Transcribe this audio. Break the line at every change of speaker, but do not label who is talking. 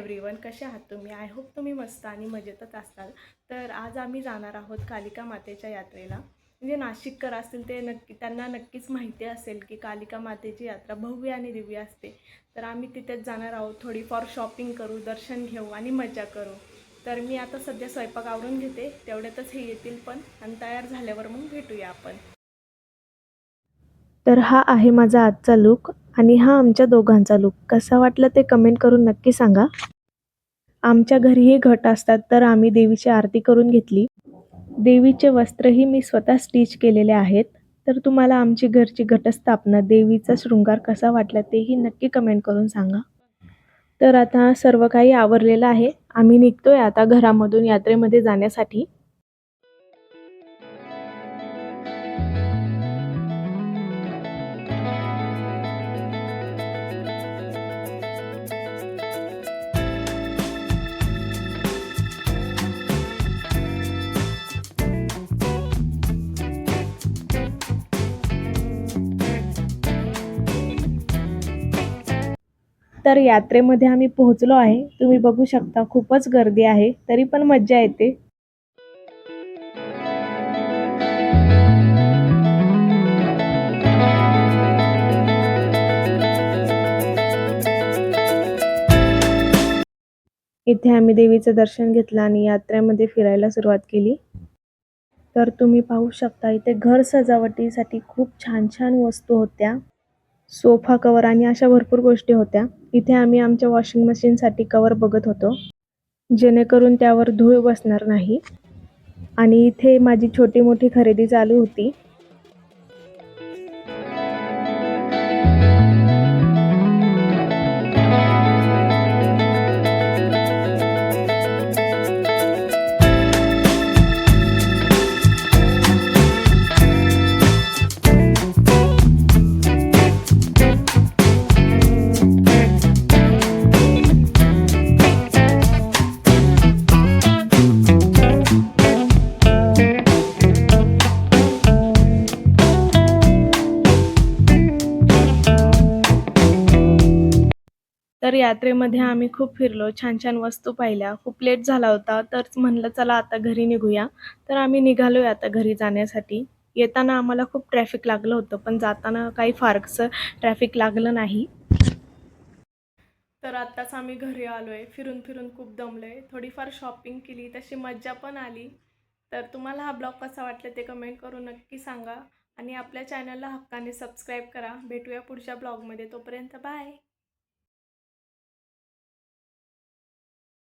Everyone कसे आहात तुम्ही? आय होप तुम्ही मस्त आणि मजेतच असाल. तर आज आम्ही जाणार आहोत कालिका मातेच्या यात्रेला. म्हणजे नाशिककर असतील ते नक्की त्यांना नक्कीच माहिती असेल की कालिका मातेची यात्रा भव्य आणि दिव्य असते. तर आम्ही तिथेच जाणार आहोत. थोडीफार शॉपिंग करू दर्शन घेऊ आणि मजा करू. तर मी आता सध्या स्वयंपाक आवरून घेते. तेवढ्यातच हे येतील पण आणि तयार झाल्यावर मग भेटूया आपण. तर हा आहे माझा आजचा लुक आणि हा आमच्या दोघांचा लुक कसा वाटला ते कमेंट करून नक्की सांगा. आमच्या घरीही घट असतात तर आम्ही देवीची आरती करून घेतली. देवीचे वस्त्रही मी स्वतः स्टिच केलेले आहेत. तर तुम्हाला आमची घरची घटस्थापना देवीचा शृंगार कसा वाटला तेही नक्की कमेंट करून सांगा. तर आता सर्व काही आवरलेलं आहे. आम्ही निघतोय आता घरामधून यात्रेमध्ये जाण्यासाठी. तर यात्रेमध्ये आम्ही पोहोचलो आहे. तुम्ही बघू शकता खूपच गर्दी आहे. तरी पण मज्जा येते. इथे आम्ही देवीचं दर्शन घेतलं आणि यात्रेमध्ये फिरायला सुरुवात केली. तर तुम्ही पाहू शकता इथे घर सजावटीसाठी खूप छान छान वस्तू होत्या. सोफा कवर आणि अशा भरपूर गोष्टी होत्या. इथे आम्ही आमच्या वॉशिंग मशीनसाठी कवर बघत होतो. जेणेकरून त्यावर धूळ बसणार नाही. आणि इथे माझी छोटी मोठी खरेदी चालू होती. तर यात्रेमध्ये आम्ही खूप फिरलो छान छान वस्तू पाहिल्या. खूप लेट झाला होता तर म्हणलं चला आता घरी निघूया. तर आम्ही निघालोय आता घरी जाण्यासाठी. येताना आम्हाला खूप ट्रॅफिक लागलं होतं पण जाताना काही फारसं ट्रॅफिक लागलं नाही. तर आत्ताच आम्ही घरी आलोय फिरून फिरून खूप दमलोय. थोडीफार शॉपिंग केली तशी मज्जा पण आली. तर तुम्हाला हा ब्लॉग कसा वाटला ते कमेंट करून नक्की सांगा. आणि आपल्या चॅनलला हक्काने सबस्क्राईब करा. भेटूया पुढच्या ब्लॉगमध्ये. तोपर्यंत बाय